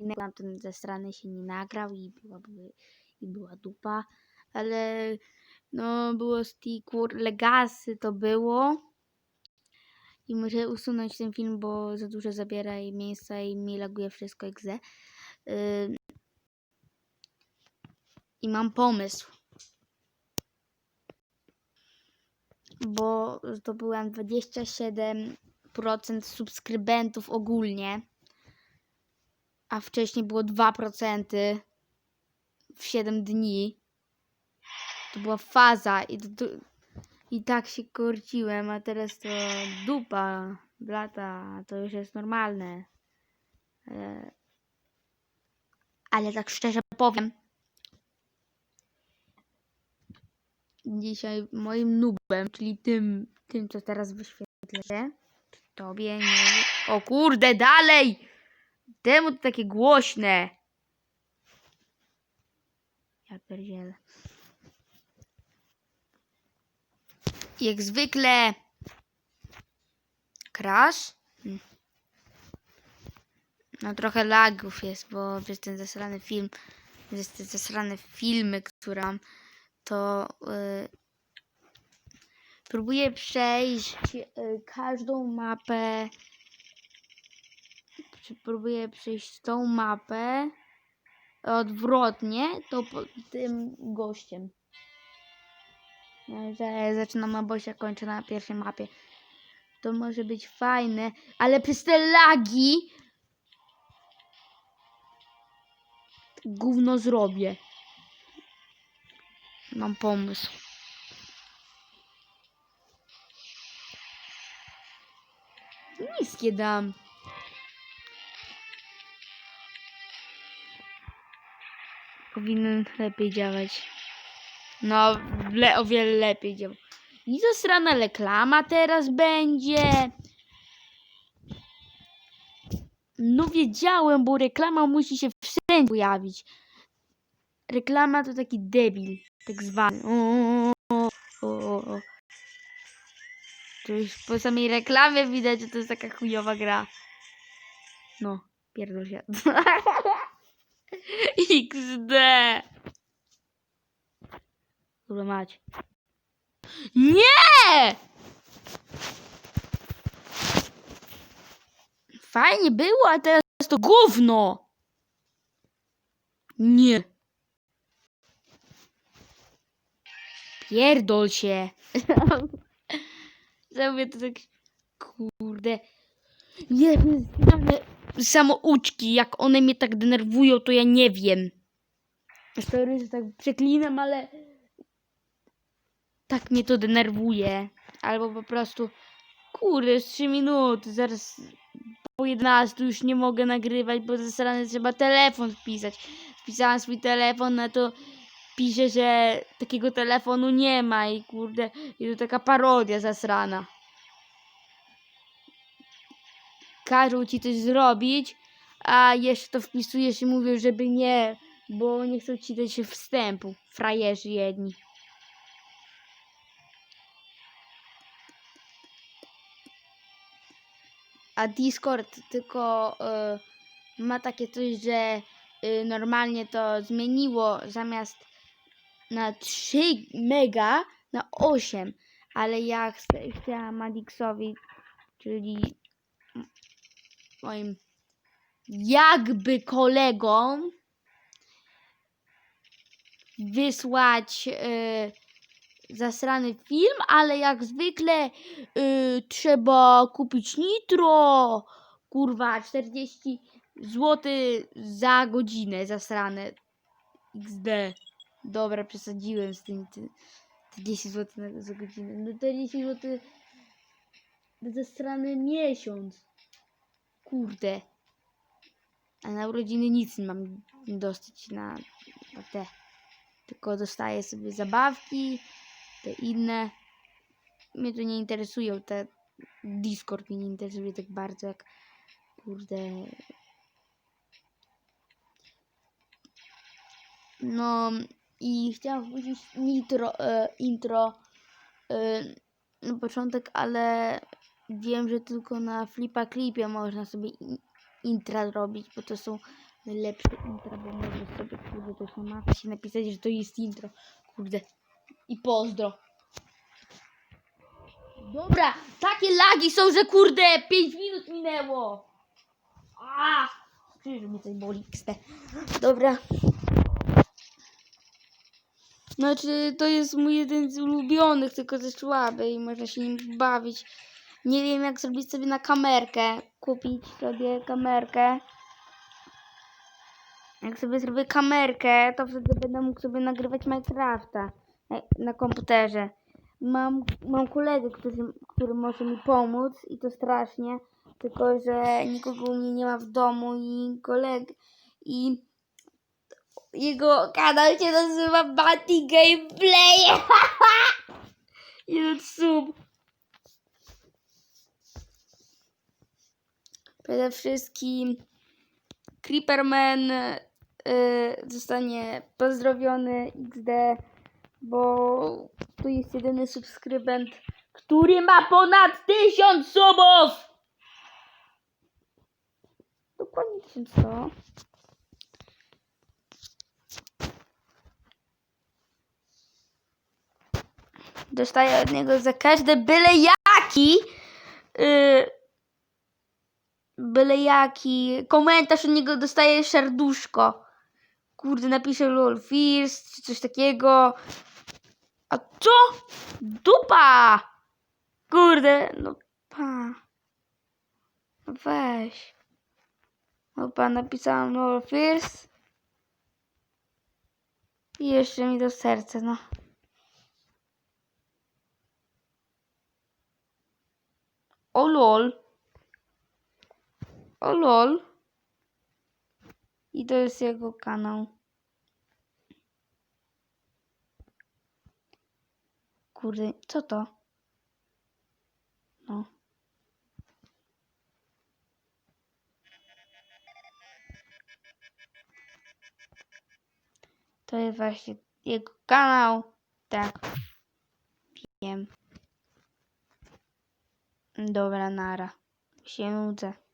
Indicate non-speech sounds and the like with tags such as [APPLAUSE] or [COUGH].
Nam ten ze strony się nie nagrał i była, i była dupa, ale no było Stikur, Legacy to było. I muszę usunąć ten film, bo za dużo zabiera i miejsca i mi laguje wszystko ze. Ym. I mam pomysł. Bo zdobyłam 27% subskrybentów ogólnie, a wcześniej było 2% w 7 dni. To była faza i, to, i tak się korciłem, a teraz to dupa, blata, to już jest normalne. E, Ale tak szczerze powiem, dzisiaj moim nubem, czyli tym, tym co teraz wyświetlę, tobie nie... O kurde, dalej! Temu to takie głośne. Ja pierdzielę. Jak zwykle crash. Hmm. No trochę lagów jest, bo przez ten zasrany film, przez te zasrane filmy, które mam, to yy, próbuję przejść yy, każdą mapę. Próbuję przejść tą mapę odwrotnie, to po tym gościem. No, zaczynam na bosie, kończę na pierwszej mapie. To może być fajne, ale przez te lagi gówno zrobię. Mam pomysł. Niskie dam. Powinien lepiej działać. No, le, o wiele lepiej działa. I to strana reklama teraz będzie. No wiedziałem, bo reklama musi się wszędzie pojawić. Reklama to taki debil, tak zwany. O, o, o, o. To już po samej reklamie widać, że to jest taka chujowa gra. No, pierdol się. [LAUGHS] [LAUGHS] XD. Kurwa mać. Nie! Fajnie było, a teraz to gówno. Nie. Pierdol się. [LAUGHS] Zrobię to tak... Kurde. Nie, same samouczki, jak one mnie tak denerwują, to ja nie wiem. Sorry, że tak przeklinam, ale tak mnie to denerwuje. Albo po prostu, kurde, jest 3 minuty, zaraz po 11 już nie mogę nagrywać, bo ze strony trzeba telefon wpisać. Wpisałam swój telefon, na to pisze, że takiego telefonu nie ma i kurde, i to taka parodia zasrana. Każą ci coś zrobić, a jeszcze to wpisujesz i mówią, żeby nie, bo nie chcą ci dać wstępu. Frajerzy jedni. A Discord tylko y, ma takie coś, że y, normalnie to zmieniło zamiast na 3 mega na 8, ale ja chcę, chciałam Madixowi, czyli moim jakby kolegom wysłać y, zasrany film, ale jak zwykle y, trzeba kupić nitro. Kurwa, 40 zł za godzinę zasrane. XD. Dobra, przesadziłem z tym. Ty, te 10 zł za godzinę. No te 10 zł za zasrany miesiąc. Kurde. A na urodziny nic nie mam dostać na, na te. Tylko dostaję sobie zabawki, te inne. Mnie to nie interesują, te Discord mnie nie interesuje tak bardzo jak kurde. No i chciałam wpuścić nitro, e, intro e, na początek, ale wiem, że tylko na Flipa Clipie można sobie in, intra robić, bo to są najlepsze intro, bo może sobie kurde to na mapie napisać, że to jest intro. Kurde. I pozdro. Dobra, takie lagi są, że kurde 5 minut minęło. A! Krzyż mnie coś boli. XD. Dobra. Znaczy, to jest mój jeden z ulubionych, tylko ze słaby i można się nim bawić. Nie wiem, jak zrobić sobie na kamerkę. Kupić sobie kamerkę. Jak sobie zrobię kamerkę, to wtedy będę mógł sobie nagrywać Minecrafta na, komputerze. Mam, mam kolegę, który, który może mi pomóc i to strasznie, tylko że nikogo u mnie nie ma w domu i koleg i jego kanał się nazywa Batty Gameplay. [LAUGHS] Jeden sub. Przede wszystkim Creeperman y, zostanie pozdrowiony XD, bo tu jest jedyny subskrybent, który ma ponad 1000 subów! Dokładnie 1100. Dostaję od niego za każde byle jaki y, byle jaki komentarz od niego dostaje serduszko. Kurde, napiszę lol first czy coś takiego. A co? Dupa! Kurde, no pa. No weź. Opa, napisałam lol first. I jeszcze mi do serca, no. O lol. O lol. I to jest jego kanał. Kurde, co to? No. To jest właśnie jego kanał. Tak. Wiem. Dobra, nara. Się nudzę.